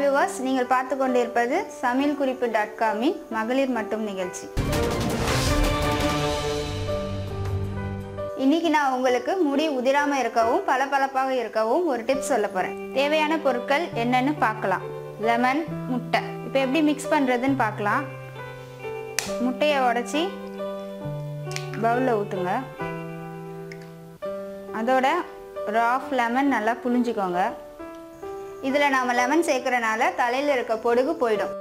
நீங்கள் பார்த்து கொண்டிருப்பது சமையல் குறிப்பு டாட் காமின் மகளிர் மட்டும் நிகழ்ச்சி. இன்னைக்கு நான் உங்களுக்கு முடி உதிராம இருக்கவும் பளபளப்பாக இருக்கவும் ஒரு டிப்ஸ் சொல்ல போறேன். தேவையான பொருட்கள் என்னன்னு பார்க்கலாம். லெமன் முட்டை. இப்போ எப்படி மிக்ஸ் பண்றதுன்னு பார்க்கலாம். முட்டையை உடைச்சி பவுலில் ஊற்றுங்க அதோட ராஃப் லெமன் நல்லா புழிஞ்சிக்கோங்க. இதில் நாம் லெமன் சேர்க்கறனால தலையில் இருக்க பொடுகு போயிடும்.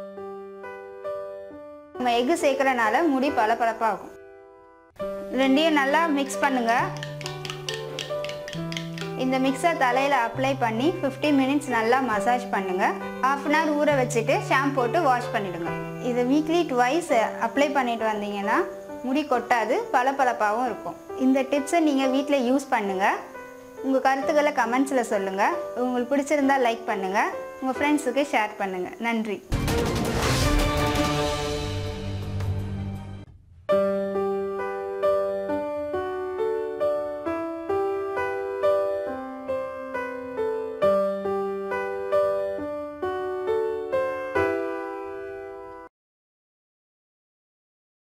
நம்ம எக்கு சேர்க்கறனால முடி பளபளப்பாகும். ரெண்டையும் நல்லா மிக்ஸ் பண்ணுங்க. இந்த மிக்ஸை தலையில் அப்ளை பண்ணி 15 மினிட்ஸ் நல்லா மசாஜ் பண்ணுங்கள் half அன் ஹவர் ஊற வச்சுட்டு ஷாம்பு போட்டு வாஷ் பண்ணிடுங்க. இது வீக்லி ட்வைஸ் அப்ளை பண்ணிட்டு வந்தீங்கன்னா முடி கொட்டாது பளபளப்பாகவும் இருக்கும். இந்த டிப்ஸை நீங்கள் வீட்டில் யூஸ் பண்ணுங்கள் உங்கள் கருத்துக்களை கமெண்ட்ஸில் சொல்லுங்கள் உங்களுக்கு பிடிச்சிருந்தால் லைக் பண்ணுங்கள் உங்கள் ஃப்ரெண்ட்ஸுக்கு ஷேர் பண்ணுங்கள் நன்றி.